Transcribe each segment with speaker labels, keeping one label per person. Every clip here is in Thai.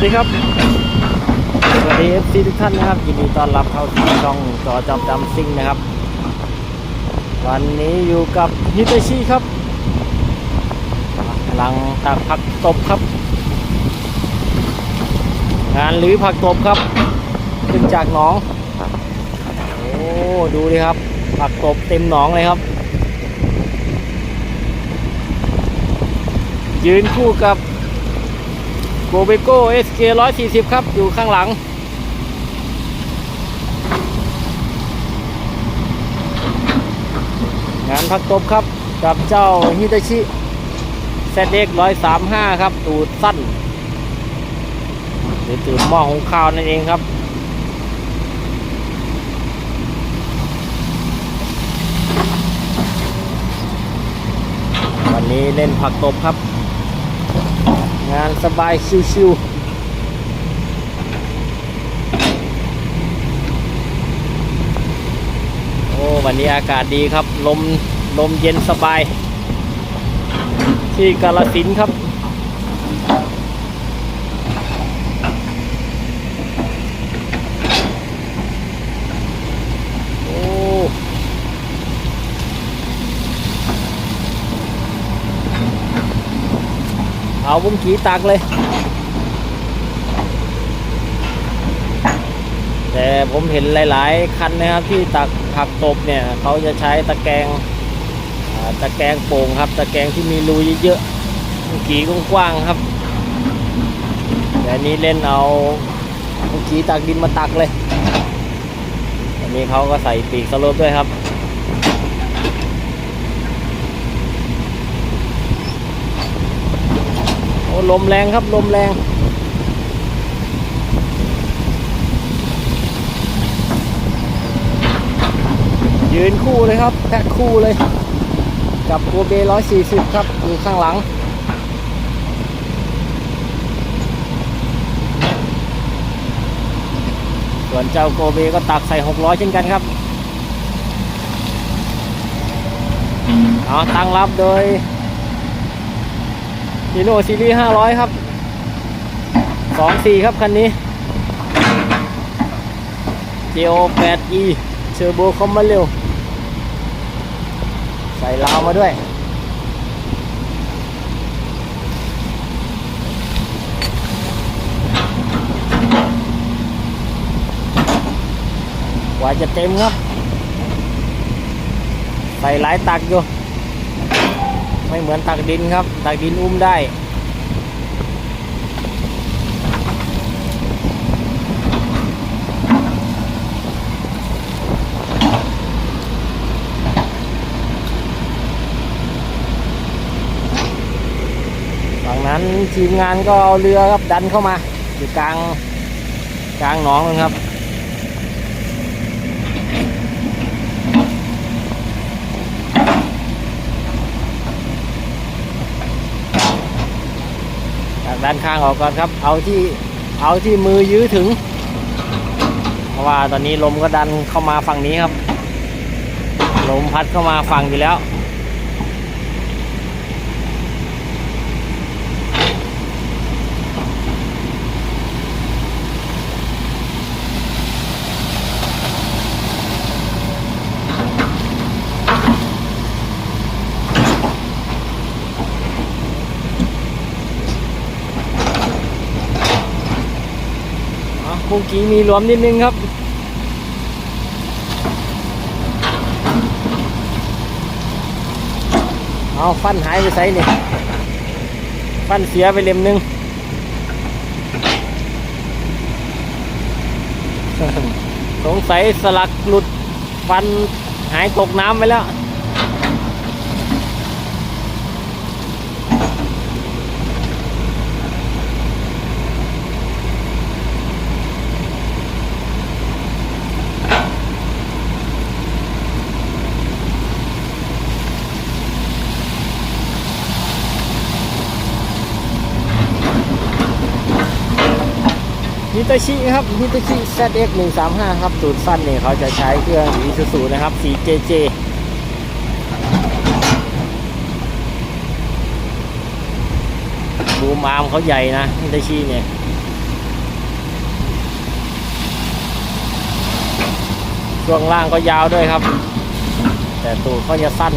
Speaker 1: วัสดีครับ สวัสดีเอฟซีทุกท่านนะครับ ยินดีต้อนรับเข้าสู่ช่องจอจำจำซิงนะครับ วันนี้อยู่กับฮิตาชิครับกำลังตักผักตบครับ งานหรือผักตบครับ ขึ้นจากหนอง โอ้ดูดิครับ ผักตบเต็มหนองเลยครับ ยืนคู่กับ โกเบโก้ SK 140ครับ อยู่ข้างหลัง งานพักตบครับ กับเจ้าฮิตาชิเซตเอ็ก135ครับ ตูดสั้นหรือตูดหม้อของข้าวนั่นเองครับวันนี้เล่นผักตบครับ งานสบายชิวๆโอ้วันนี้อากาศดีครับ ลม ลมเย็นสบาย ที่กาลสินครับาบุ้งกีตักเลย แต่ผมเห็นหลาย ๆ คันนะครับที่ตักผักตบเนี่ยเขาจะใช้ตะแกรงตะแกรงโป่งครับตะแกรงที่มีรูเยอะๆบุ้งกีกว้างๆครับแต่นี้เล่นเอาบุ้งกีตักดินมาตักเลยอันนี้เขาก็ใส่ปีกสโลปด้วยครับ โอ้ ลมแรงครับลมแรง ยืนคู่เลยครับแพ็คคู่เลย กับโกเบร้อยสี่สิบครับอยู่ข้างหลังส่วนเจ้าโกเบก็ตักใส่หกร้อยเช่นกันครับ เอาตั้งรับโดย ฮีโน่ซีรีส์500 ครับ24ครับ คันนี้ GO 8E เชอร์โบคอมมาเร็ว ใส่ลาวมาด้วย กว่าจะเต็มครับ ใส่หลายตักอยู่ ไม่เหมือนตักดินครับ ตักดินอุ้มได้ฝั่งนั้นทีมงานก็เอาเรือครับดันเข้ามา อยู่กลางกลางหนองเลยครับ ด้านข้างออกก่อนครับ เอาที่เอาที่มือยื้อถึง เพราะว่าตอนนี้ลมก็ดันเข้ามาฝั่งนี้ครับ ลมพัดเข้ามาฝั่งอยู่แล้ว กี้มีหลวมนิดนึงครับ เอาฟันหายไปใส่นี่ฟันเสียไปเล่มนึงสงสัยสลักหลุดฟันหายตกน้ำไปแล้ว ฮิตาชิครับฮิตาชิ ZX 1 3 5ครับสูตรสั้นเนี่ยเขาจะใช้เครื่องอีซูซูนะครับ 4JJ บูมอาร์มเขาใหญ่นะฮิตาชิเนี่ยช่วงล่างก็ยาวด้วยครับ แต่ตูดเขาจะสั้น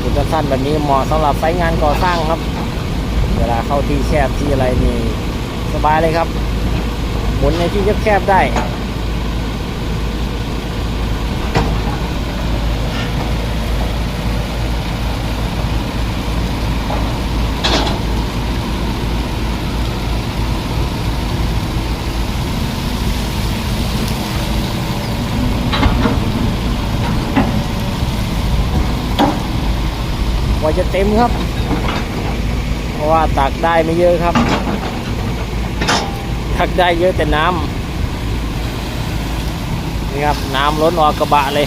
Speaker 1: ตูดจะสั้นแบบนี้เหมาะสำหรับใช้งานก่อสร้างครับ เวลาเข้าที่แคบที่อะไรนี่ สบายเลยครับหมุนในที่แคบๆได้ว่าจะเต็มครับ เพราะว่าตักได้ไม่เยอะครับ ทักได้เยอะแต่น้ำนี่ครับน้ำล้นออกกระบะเลย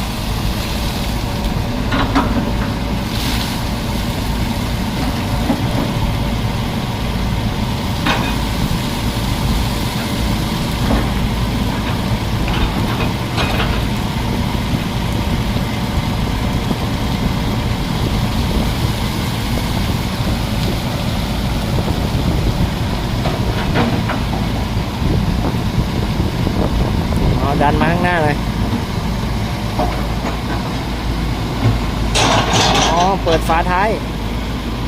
Speaker 1: เอาดันมาข้างหน้าเลย อ๋อ เปิดฝาท้าย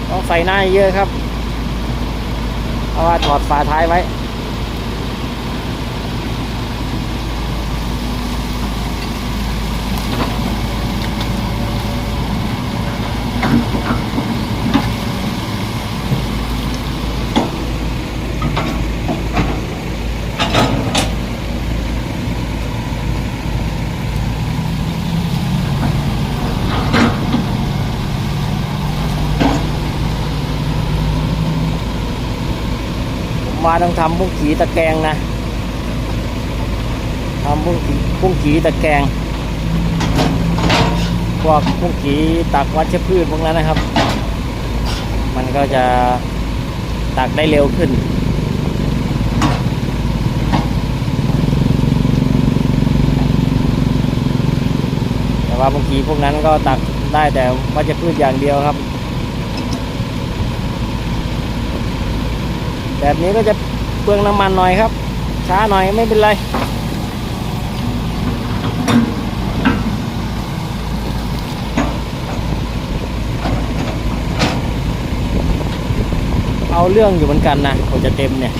Speaker 1: ต้องใส่หน้าเยอะครับ เพราะว่าถอดฝาท้ายไว้ มาต้องทำบุ้งกีตะแกรงนะทำบุ้งกีบุ้งกีตะแกรงพวกบุ้งกีตักวัชพืชพวกนั้นนะครับ มันก็จะตักได้เร็วขึ้นแต่ว่าบางทีพวกนั้นก็ตักได้แต่วัชพืชอย่างเดียวครับ แบบนี้ก็จะเปลืองน้ำมันหน่อยครับ ช้าหน่อยไม่เป็นไร เอาเรื่องอยู่เหมือนกันนะผมจะเต็มเนี่ย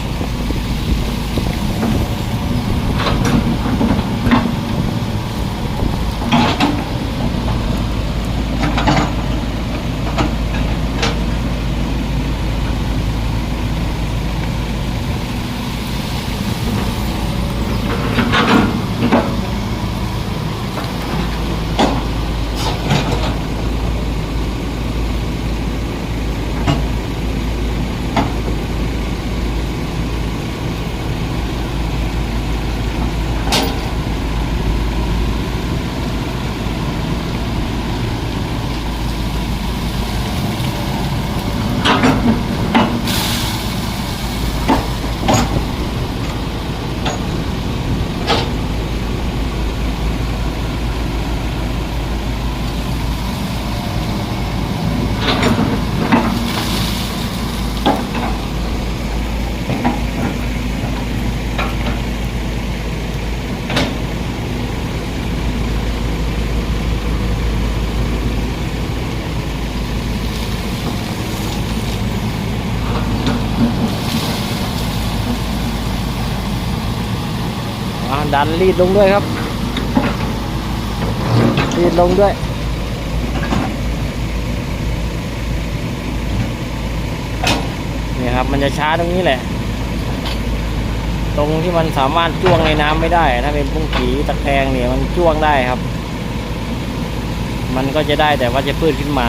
Speaker 1: ดันรีดลงด้วยครับ รีดลงด้วย นี่ครับมันจะช้าตรงนี้แหละ ตรงที่มันสามารถจ้วงในน้ำไม่ได้ ถ้าเป็นพุ่งกีตะแคงเนี่ยมันจ้วงได้ครับ มันก็จะได้แต่ว่าจะพืชขึ้นมา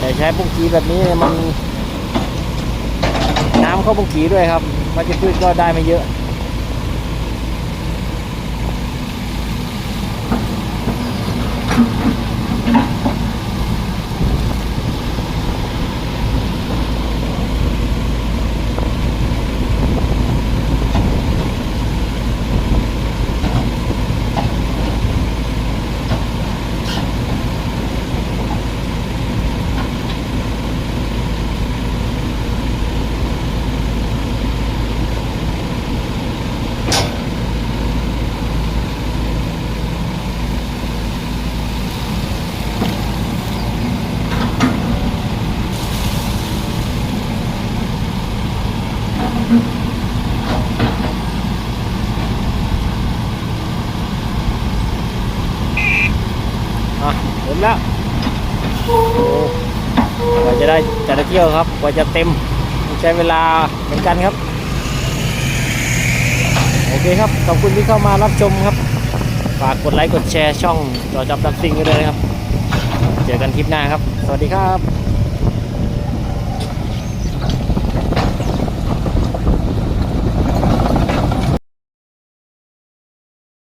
Speaker 1: แต่ใช้พุ่งกีแบบนี้เนี่ยมัน ข้าบุงกีด้วยครับมันจะพืชก็ได้ไม่เยอะ แต่ละเที่ยวครับ กว่าจะเต็มใช้เวลาเหมือนกันครับ โอเคครับ ขอบคุณที่เข้ามารับชมครับ ฝากกดไลค์กดแชร์ช่องจอจับดับซิงกันเลยนะครับ เจอกันคลิปหน้าครับ สวัสดีครับ